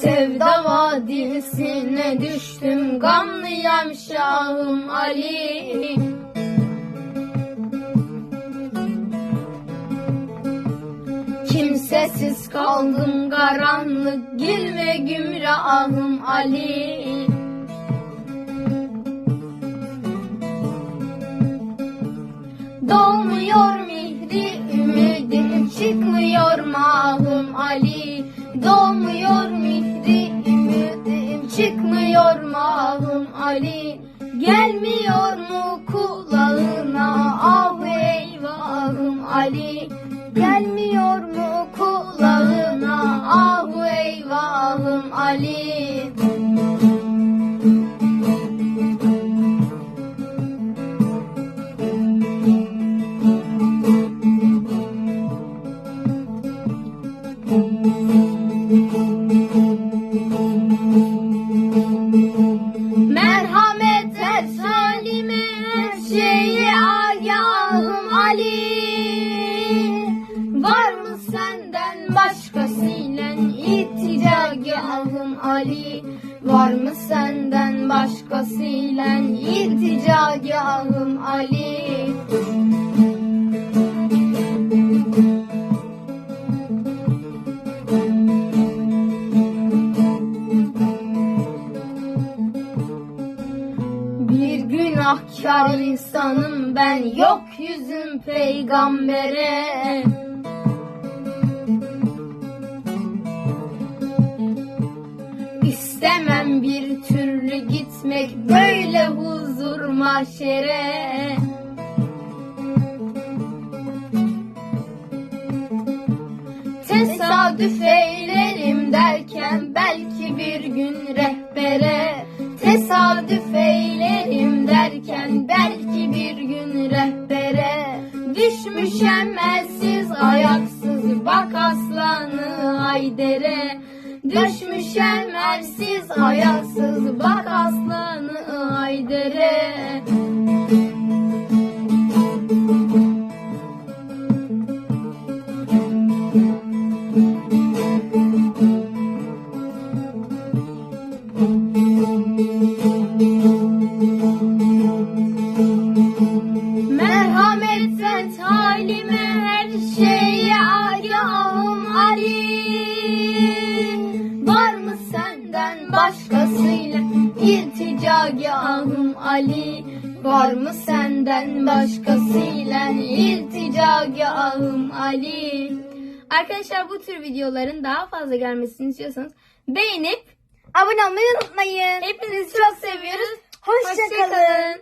Sevda vadisine düştüm gamlıyam Şahım Ali Kimsesiz kaldım karanlık gül ve gümrahım Ali. Doğmuyor mihri ümidim çıkmıyor mahım Ali. Doğmuyor mihri ümidim çıkmıyor mahım Ali. Gelmiyor mu kulağına ah eyvahım Ali Merhamet et halime her agahım Ali. Var ilticagahım Ali? Var mı senden başkasıyla ilticagahım Ali? Bir günahkar insanım ben yok yüzüm peygambere Bir türlü gitmek böyle huzur mahşere. Tesadüf eylerim derken belki bir gün rehbere. Tesadüf eylerim derken belki bir gün rehbere. Düşmüşem elsiz ayaksız bak aslanı haydere Düşmüşem elsiz ayaksız bak aslanı haydere. Merhamet et halime her şeye senden başkasıyla ilticagahım Ali Var mı senden başkasıyla ilticagahım Ali Arkadaşlar bu tür videoların daha fazla gelmesini istiyorsanız beğenip Abone olmayı unutmayın. hepinizi çok seviyoruz. Hoşça Hoşça.